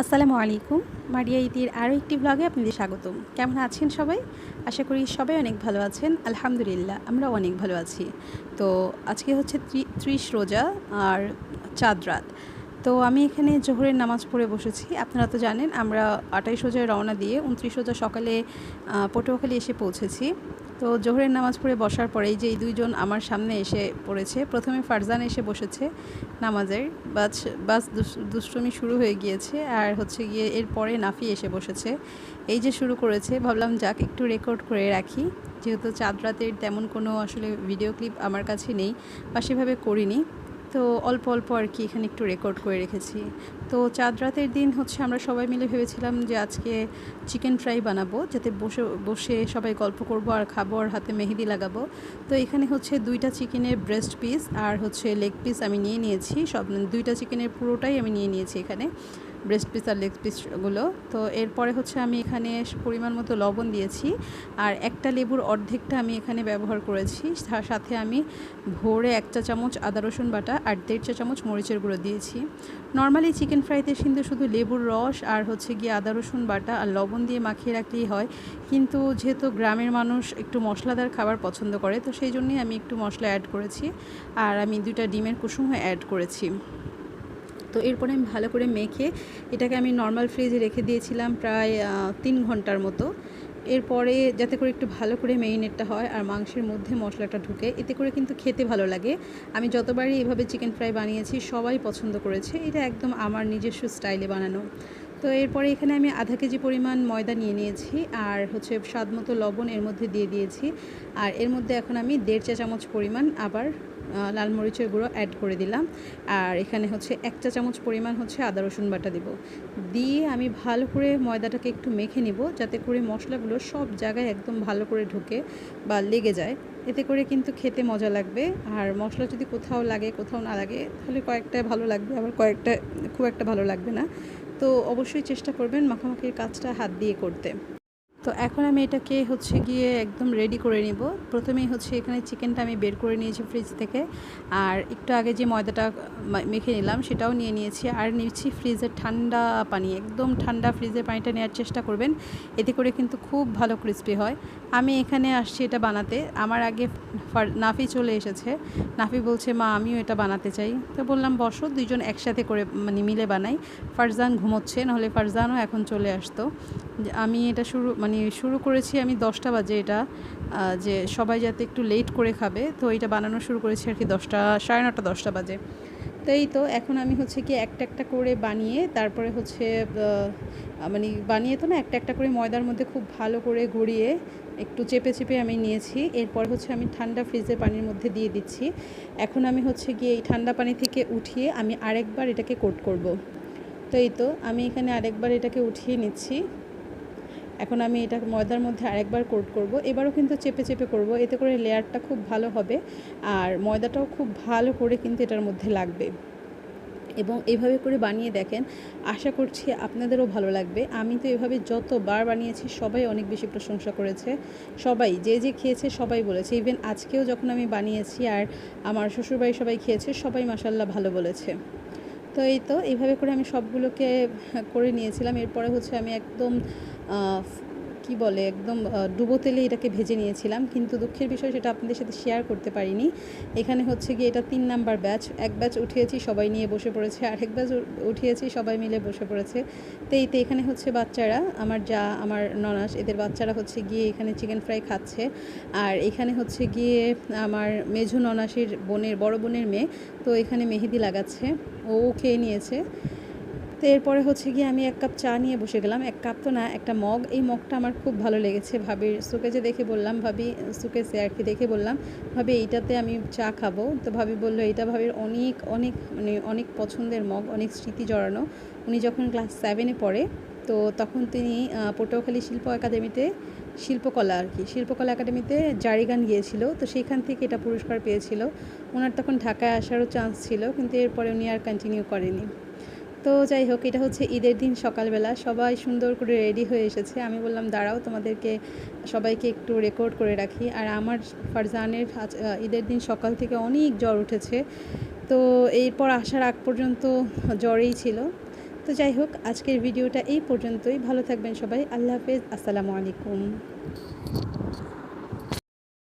আসসালামু আলাইকুম। মারিয়া ইতির আরও একটি ব্লগে আপনাদের স্বাগতম। কেমন আছেন সবাই? আশা করি সবাই অনেক ভালো আছেন। আলহামদুলিল্লাহ আমরা অনেক ভালো আছি। তো আজকে হচ্ছে ত্রি- ত্রিশ রোজা আর চাঁদ রাত। তো আমি এখানে জোহরের নামাজ পড়ে বসেছি। আপনারা তো জানেন, আমরা আটাইশ রোজায় রওনা দিয়ে উনত্রিশ রোজা সকালে পটুয়াখালী এসে পৌঁছেছি। তো জোহরের নামাজ পড়ে বসার পরেই যে এই দুইজন আমার সামনে এসে পড়েছে, প্রথমে ফারজান এসে বসেছে নামাজের, বাস বাস দুষ্টমি শুরু হয়ে গিয়েছে আর হচ্ছে গিয়ে এরপরে নাফি এসে বসেছে। এই যে শুরু করেছে, ভাবলাম যাক একটু রেকর্ড করে রাখি, যেহেতু চাঁদ রাতের তেমন কোনো আসলে ভিডিও ক্লিপ আমার কাছে নেই বা সেভাবে করিনি। তো অল্প অল্প আর কি এখানে একটু রেকর্ড করে রেখেছি। তো চাঁদ রাতের দিন হচ্ছে আমরা সবাই মিলে ভেবেছিলাম যে আজকে চিকেন ফ্রাই বানাবো, যাতে বসে বসে সবাই গল্প করব আর খাব আর হাতে মেহেদি লাগাবো। তো এখানে হচ্ছে দুইটা চিকেনের ব্রেস্ট পিস আর হচ্ছে লেগ পিস আমি নিয়ে নিয়েছি, সব, দুইটা চিকেনের পুরোটাই আমি নিয়ে নিয়েছি এখানে। ব্রেস্ট পিস আর লেগ পিসগুলো তো এরপরে হচ্ছে আমি এখানে পরিমাণ মতো লবণ দিয়েছি। আর একটা লেবুর অর্ধেকটা আমি এখানে ব্যবহার করেছি। তার সাথে আমি ভোরে এক চা চামচ আদা রসুন বাটা আর দেড় চা চামচ মরিচের গুঁড়ো দিয়েছি। নর্মালি চিকেন ফ্রাইতে কিন্তু শুধু লেবুর রস আর হচ্ছে গিয়ে আদা রসুন বাটা আর লবণ দিয়ে মাখিয়ে রাখলেই হয়। কিন্তু যেহেতু গ্রামের মানুষ একটু মশলাদার খাবার পছন্দ করে, তো সেই জন্যই আমি একটু মশলা অ্যাড করেছি। আর আমি দুইটা ডিমের কুসুম অ্যাড করেছি। তো এরপরে আমি ভালো করে মেখে এটাকে আমি নর্মাল ফ্রিজে রেখে দিয়েছিলাম প্রায় তিন ঘণ্টার মতো। এরপরে যাতে করে একটু ভালো করে মেরিনেটটা হয় আর মাংসের মধ্যে মশলাটা ঢুকে, এতে করে কিন্তু খেতে ভালো লাগে। আমি যতবারই এভাবে চিকেন ফ্রাই বানিয়েছি, সবাই পছন্দ করেছে। এটা একদম আমার নিজস্ব স্টাইলে বানানো। তো এরপরে এখানে আমি আধা কেজি পরিমাণ ময়দা নিয়ে নিয়েছি আর হচ্ছে স্বাদ মতো লবণ এর মধ্যে দিয়ে দিয়েছি। আর এর মধ্যে এখন আমি দেড় চা চামচ পরিমাণ আবার লাল মরিচের গুঁড়ো অ্যাড করে দিলাম। আর এখানে হচ্ছে এক চা চামচ পরিমাণ হচ্ছে আদা, রসুন বাটা দেব। দিয়ে আমি ভালো করে ময়দাটাকে একটু মেখে নিব, যাতে করে মশলাগুলো সব জায়গায় একদম ভালো করে ঢুকে বা লেগে যায়। এতে করে কিন্তু খেতে মজা লাগবে। আর মশলা যদি কোথাও লাগে, কোথাও না লাগে, তাহলে কয়েকটা ভালো লাগবে, আবার কয়েকটা, খুব একটা ভালো লাগবে না। তো অবশ্যই চেষ্টা করবেন মাখামাখির কাজটা হাত দিয়ে করতে। তো এখন আমি এটাকে হচ্ছে গিয়ে একদম রেডি করে নিব। প্রথমেই হচ্ছে এখানে চিকেনটা আমি বের করে নিয়েছি ফ্রিজ থেকে। আর একটু আগে যে ময়দাটা মেখে নিলাম সেটাও নিয়ে নিয়েছি। আর নিচ্ছি ফ্রিজের ঠান্ডা পানি, একদম ঠান্ডা ফ্রিজের পানিটা নেওয়ার চেষ্টা করবেন। এতে করে কিন্তু খুব ভালো ক্রিস্পি হয়। আমি এখানে আসছি এটা বানাতে। আমার আগে নাফি চলে এসেছে। নাফি বলছে, মা, আমিও এটা বানাতে চাই। তো বললাম, বসো, দুইজন একসাথে করে মানে মিলে বানাই। ফারজান ঘুমোচ্ছে, নাহলে ফারজানও এখন চলে আসতো। আমি এটা শুরু মানে শুরু করেছি আমি দশটা বাজে এটা যে সবাই যাতে একটু লেট করে খাবে, তো এটা বানানো শুরু করেছি আর কি দশটা, সাড়ে নটা, দশটা বাজে। তো এই তো এখন আমি হচ্ছে কি একটা একটা করে বানিয়ে, তারপরে হচ্ছে মানে বানিয়ে তো না একটা একটা করে ময়দার মধ্যে খুব ভালো করে গড়িয়ে একটু চেপে চেপে আমি নিয়েছি। এরপর হচ্ছে আমি ঠান্ডা ফ্রিজের পানির মধ্যে দিয়ে দিচ্ছি। এখন আমি হচ্ছে গিয়ে এই ঠান্ডা পানি থেকে উঠিয়ে আমি আরেকবার এটাকে কোট করব। তো এই তো আমি এখানে আরেকবার এটাকে উঠিয়ে নিচ্ছি। এখন আমি এটা ময়দার মধ্যে আরেকবার কোট করব। এবারও কিন্তু চেপে চেপে করব। এতে করে লেয়ারটা খুব ভালো হবে আর ময়দাটাও খুব ভালো করে কিন্তু এটার মধ্যে লাগবে। এবং এইভাবে করে বানিয়ে দেখেন, আশা করছি আপনাদেরও ভালো লাগবে। আমি তো এভাবে যতবার বানিয়েছি, সবাই অনেক বেশি প্রশংসা করেছে। সবাই, যে যে খেয়েছে সবাই বলেছে। ইভেন আজকেও যখন আমি বানিয়েছি আর আমার শ্বশুরবাড়ি সবাই খেয়েছে, সবাই মাসাল্লাহ ভালো বলেছে। তো এই তো এইভাবে করে আমি সবগুলোকে করে নিয়েছিলাম। এরপরে হচ্ছে আমি একদম কি বলে, একদম ডুবো তেলে এটাকে ভেজে নিয়েছিলাম, কিন্তু দুঃখের বিষয় সেটা আপনাদের সাথে শেয়ার করতে পারিনি। এখানে হচ্ছে গিয়ে এটা তিন নাম্বার ব্যাচ এক ব্যাচ উঠিয়েছি, সবাই নিয়ে বসে পড়েছে আরেক ব্যাচ উঠিয়েছি, সবাই মিলে বসে পড়েছে। তো এই তো এখানে হচ্ছে বাচ্চারা, আমার যা, আমার ননাস, এদের বাচ্চারা হচ্ছে গিয়ে এখানে চিকেন ফ্রাই খাচ্ছে। আর এখানে হচ্ছে গিয়ে আমার মেঝু ননাসের বোনের, বড় বোনের মেয়ে, তো এখানে মেহেদি লাগাচ্ছে ও খেয়ে নিয়েছে। তো এরপরে হচ্ছে গিয়ে আমি এক কাপ চা নিয়ে বসে গেলাম, এক কাপ তো না, একটা মগ। এই মগটা আমার খুব ভালো লেগেছে ভাবির সুকেজে দেখে বললাম, ভাবি সুকেজে আর কি দেখে বললাম, ভাবি এইটাতে আমি চা খাব। তো ভাবি বলল এটা ভাবির অনেক অনেক মানে অনেক পছন্দের মগ, অনেক স্মৃতি জড়ানো। উনি যখন ক্লাস সেভেনে পড়ে, তো তখন তিনি পটুয়াখালী শিল্প একাডেমিতে শিল্পকলা আর কি, শিল্পকলা একাডেমিতে জারি গান গিয়েছিল। তো সেইখান থেকে এটা পুরস্কার পেয়েছিল। ওনার তখন ঢাকায় আসারও চান্স ছিল, কিন্তু এরপরে উনি আর কন্টিনিউ করেনি। তো যাই হোক, এটা হচ্ছে ঈদের দিন সকালবেলা। সবাই সুন্দর করে রেডি হয়ে এসেছে। আমি বললাম, দাঁড়াও, তোমাদেরকে সবাইকে একটু রেকর্ড করে রাখি। আর আমার ফারজানের ঈদের দিন সকাল থেকে অনেক জ্বর উঠেছে। তো এরপর আসার আগ পর্যন্ত জ্বরেই ছিল। তো যাই হোক, আজকের ভিডিওটা এই পর্যন্তই। ভালো থাকবেন সবাই। আল্লাহ হাফেজ। আসসালামু আলাইকুম।